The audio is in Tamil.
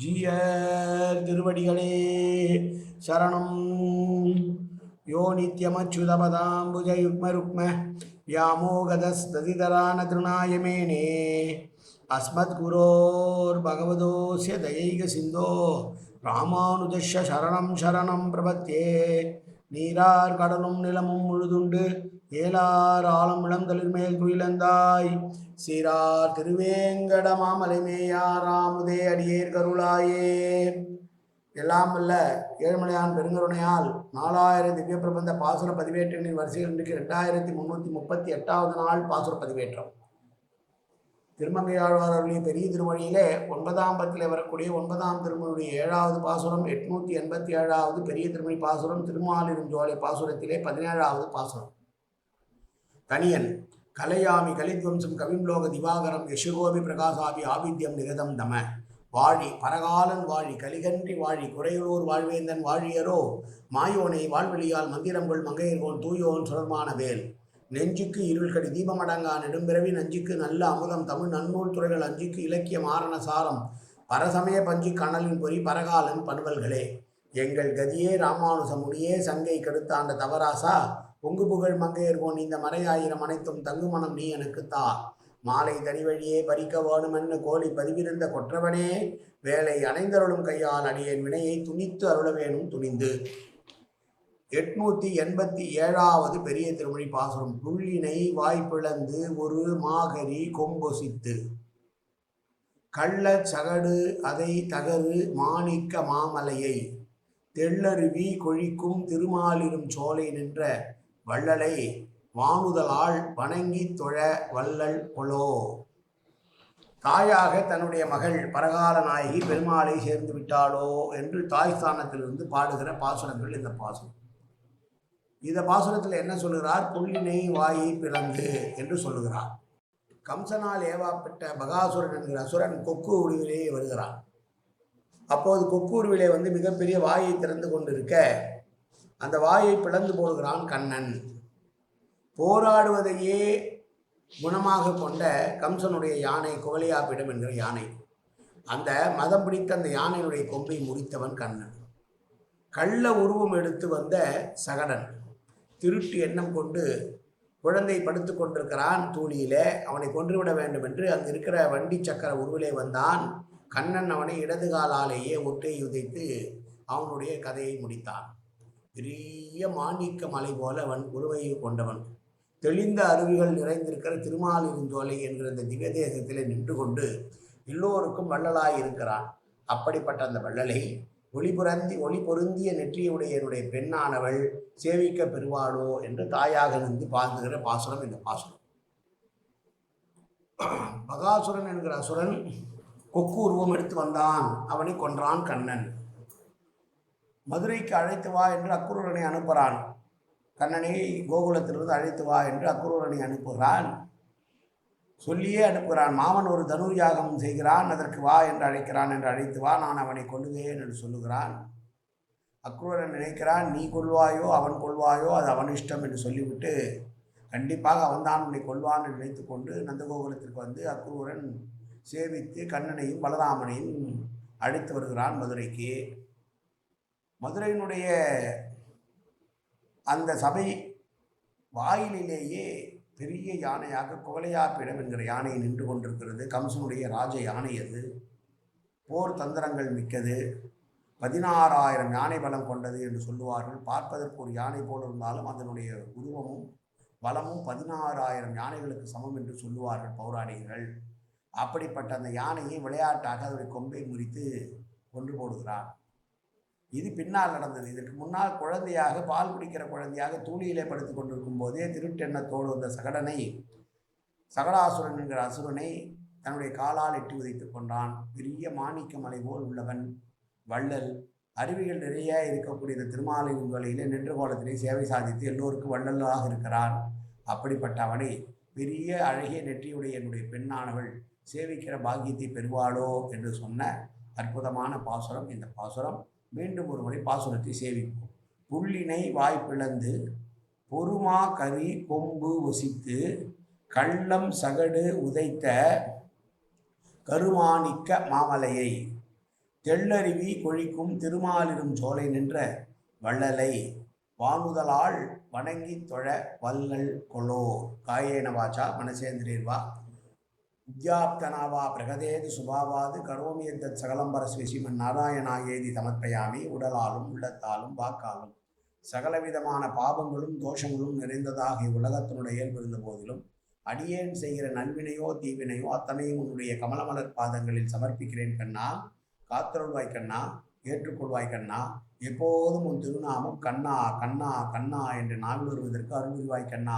ஜீயர் திருவடிகளே சரணம் யோ நித்யமச்சுதபதாம்புஜயுக்மருக்ம व्यामोगदस्तदितरान तृणाय मेने अस्मद्गुरोर्भगवतोऽस्य दयैकसिन्धो ராமானுஜஸ்ய சரணம் சரணம் பிரபத்தியே நீரார் கடலும் நிலமும் முழுதுண்டு ஏலார் ஆழம் இளந்தளிர் மேல் குயிலந்தாய் சீரார் திருவேங்கட மாமலைமேயாராமுதே அடியேர் கருளாயே. எல்லாம் அல்ல ஏழுமலையான் பெருங்கருணையால் நாலாயிரம் திவ்ய பிரபந்த பாசுர பதிவேற்றங்களின் வரிசையில் இன்றைக்கு ரெண்டாயிரத்தி முன்னூற்றி முப்பத்தி எட்டாவது நாள் பாசுர பதிவேற்றம். திருமங்கையாழ்வார் அருளிய பெரிய திருமொழியிலே ஒன்பதாம் பத்தில் வரக்கூடிய ஒன்பதாம் திருமொழியுடைய ஏழாவது பாசுரம் எட்நூற்றி எண்பத்தி ஏழாவது பெரிய திருமொழி பாசுரம் திருமாலிருஞ்சோலை பாசுரத்திலே பதினேழாவது பாசுரம். தனியன் கலையாமி கலித்வம்சம் கவிம்லோக திவாகரம் யசுகோபி பிரகாசாபி ஆவித்யம் நிகதம் தம. வாழி பரகாலன் வாழி கலிகன்றி வாழி குறையுளூர் வாழ்வேந்தன் வாழியரோ மாயோனை வாழ்வெளியால் மந்திரங்கள் மங்கையர்கோன் தூயோன் சுரமான வேல் நெஞ்சுக்கு இருள்கடி தீபமடங்கா நெடும்பிறவி நஞ்சுக்கு நல்ல அமுதம். தமிழ் நன்னூல் துறைகள் அஞ்சுக்கு இலக்கிய மாரண சாரம். பரசமய பஞ்சு கணலின் பொறி பரகாலன் பண்பல்களே. எங்கள் கதியே ராமானுசமுடியே சங்கை கெடுத்தாண்ட தவராசா. பொங்கு புகழ் மங்கையர்கோன் இந்த மறையாயிரம் அனைத்தும் தங்குமணம் நீ எனக்கு தா. மாலை தனிவழியே பறிக்க வேணுமென்னு கோழி பதிவிருந்த கொற்றவனே. வேலை அணைந்தருளும் கையால் அடியேன் வினையை துணித்து அருள வேணும் துணிந்து. எட்நூத்தி எண்பத்தி ஏழாவது பெரிய திருமொழி பாசுரம். புள்ளினை வாய்ப்பிழந்து ஒரு மாகரி கொம்பொசித்து. கள்ளச் சகடு அதை தகரு மாணிக்க மாமலையை. தெள்ளருவி கொழிக்கும் திருமாலிரும் சோலை நின்ற வள்ளலை வானுதலால் வணங்கி தொழ வள்ளல் கொலோ. தாயாக தன்னுடைய மகள் பரகால நாயகி பெருமாளை சேர்ந்து விட்டாளோ என்று தாய் ஸ்தானத்திலிருந்து பாடுகிற பாசுரங்கள் இந்த பாசுரம். இந்த பாசுரத்தில் என்ன சொல்லுகிறார்? புள்ளினை வாயை பிளந்து என்று சொல்லுகிறார். கம்சனால் ஏவாப்பட்ட பகாசுரன் என்கிற அசுரன் கொக்கு உருவிலேயே வருகிறான். அப்போது கொக்கு உருவிலே வந்து மிகப்பெரிய வாயை திறந்து கொண்டிருக்க அந்த வாயை பிளந்து போடுகிறான் கண்ணன். போராடுவதையே குணமாக கொண்ட கம்சனுடைய யானை குவலியாப்பிடம் என்கிற யானை. அந்த மதம் பிடித்த அந்த யானையினுடைய கொம்பை முறித்தவன் கண்ணன். கள்ள உருவம் எடுத்து வந்த சகடன். திருட்டு எண்ணம் கொண்டு குழந்தை படுத்து கொண்டிருக்கிறான் தூளியிலே அவனை கொன்றுவிட வேண்டும் என்று அங்கு இருக்கிற வண்டி சக்கர உருவிலே வந்தான். கண்ணன் அவனை இடது காலாலேயே ஒற்றை உதைத்து அவனுடைய கதையை முடித்தான். பெரிய மாணிக்க மலை போல அவன் உருவையை கொண்டவன். தெளிந்த அருவிகள் நிறைந்திருக்கிற திருமாலிருந்தோலை என்கிற இந்த திவ்ய தேசத்திலே நின்று கொண்டு எல்லோருக்கும் வள்ளலாய் இருக்கிறான். அப்படிப்பட்ட அந்த வள்ளலை ஒளி புரந்தி ஒளி பொருந்திய நெற்றியுடைய என்னுடைய பெண்ணானவள் சேவிக்க பெறுவாளோ என்று தாயாக நின்று பாந்துகிற பாசுரம் இந்த பாசுரம். பகாசுரன் என்கிற அசுரன் கொக்கு உருவம் எடுத்து வந்தான். அவனை கொன்றான் கண்ணன். மதுரைக்கு அழைத்து வா என்று அக்குரூரனை அனுப்புகிறான் கண்ணனை கோகுலத்திலிருந்து அழைத்து வா என்று அக்குரூரனை அனுப்புகிறான். சொல்லியே அனுப்புகிறான். மாமன் ஒரு தனுர் யாகம் செய்கிறான். அதற்கு வா என்று அழைக்கிறான் என்று அழைத்து வா நான் அவனை கொள்ளுகிறேன் என்று சொல்லுகிறான். அக்ரூரன் நினைக்கிறான் நீ கொள்வாயோ அவன் கொள்வாயோ அது அவன் இஷ்டம் என்று சொல்லிவிட்டு கண்டிப்பாக அவன்தான் உன்னை கொள்வான் என்று நினைத்து கொண்டு நந்தகோகுலத்திற்கு வந்து அக்ரூரன் சேவித்து கண்ணனையும் பலராமனையும் அழைத்து வருகிறான் மதுரைக்கு. மதுரையினுடைய அந்த சபை வாயிலிலேயே பெரிய யானையாக குவலையாப்பிடம் என்கிற யானை நின்று கொண்டிருக்கிறது. கம்சனுடைய ராஜ யானை அது போர் தந்திரங்கள் மிக்கது. பதினாறாயிரம் யானை பலம் கொண்டது என்று சொல்லுவார்கள். பார்ப்பதற்கு ஒரு யானை போல் இருந்தாலும் அதனுடைய உருவமும் பலமும் பதினாறாயிரம் யானைகளுக்கு சமம் என்று சொல்லுவார்கள் பௌராணிகர்கள். அப்படிப்பட்ட அந்த யானையை விளையாட்டாக அதனுடைய கொம்பை முறித்து கொண்டு போடுகிறான். இது பின்னால் நடந்தது. இதற்கு முன்னால் குழந்தையாக பால் குடிக்கிற குழந்தையாக தூளியிலே படுத்து கொண்டிருக்கும் போதே திருட்டெண்ணத்தோடு வந்த சகடனை சகடாசுரன் என்கிற அசுரனை தன்னுடைய காலால் எட்டி உதைத்து கொண்டான் பெரிய மாணிக்க மலை போல் உள்ளவன் வள்ளல். அருவிகள் நிறைய இருக்கக்கூடிய இந்த திருமாலை வழியிலே நின்ற கோலத்திலே சேவை சாதித்து எல்லோருக்கும் வள்ளலாக இருக்கிறான். அப்படிப்பட்ட அவனை பெரிய அழகிய நெற்றியுடைய என்னுடைய பெண்ணானவள் சேவிக்கிற பாக்கியத்தை பெறுவாளோ என்று சொன்ன அற்புதமான பாசுரம். இந்த பாசுரம் மீண்டும் ஒரு முறை பாசுரத்தை சேவிப்போம். புள்ளினை வாய்ப்பிழந்து பொறுமா கரி கொம்பு ஒசித்து கள்ளம் சகடு உதைத்த கருமாணிக்க மாமலையை தெள்ளருவி கொழிக்கும் திருமாலிரும் சோலை நின்ற வள்ளலை வானுதலால் வணங்கி தொழ வல்கள் கொலோ காயேன வாச்சா மனசேந்திரேர்வா உத்யாப்தனாவா பிரகதேது சுபாவாது கரோமி எந்த சகலம் பரஸ்வசிமன் நாராயணாயேதி சமர்ப்பயாமி உடலாலும் உள்ளத்தாலும் வாக்காலும். சகலவிதமான பாபங்களும் தோஷங்களும் நிறைந்ததாக உலகத்தினுடைய இயல்பு இருந்த போதிலும் அடியேன் செய்கிற நல்வினையோ தீவினையோ அத்தனையும் உன்னுடைய கமலமலர் பாதங்களில் சமர்ப்பிக்கிறேன் கண்ணா. காத்தருள்வாய் கண்ணா ஏற்றுக்கொள்வாய் கண்ணா. எப்போதும் உன் திருநாமம் கண்ணா கண்ணா கண்ணா என்று நாள் வருவதற்கு அருள்வாய் கண்ணா.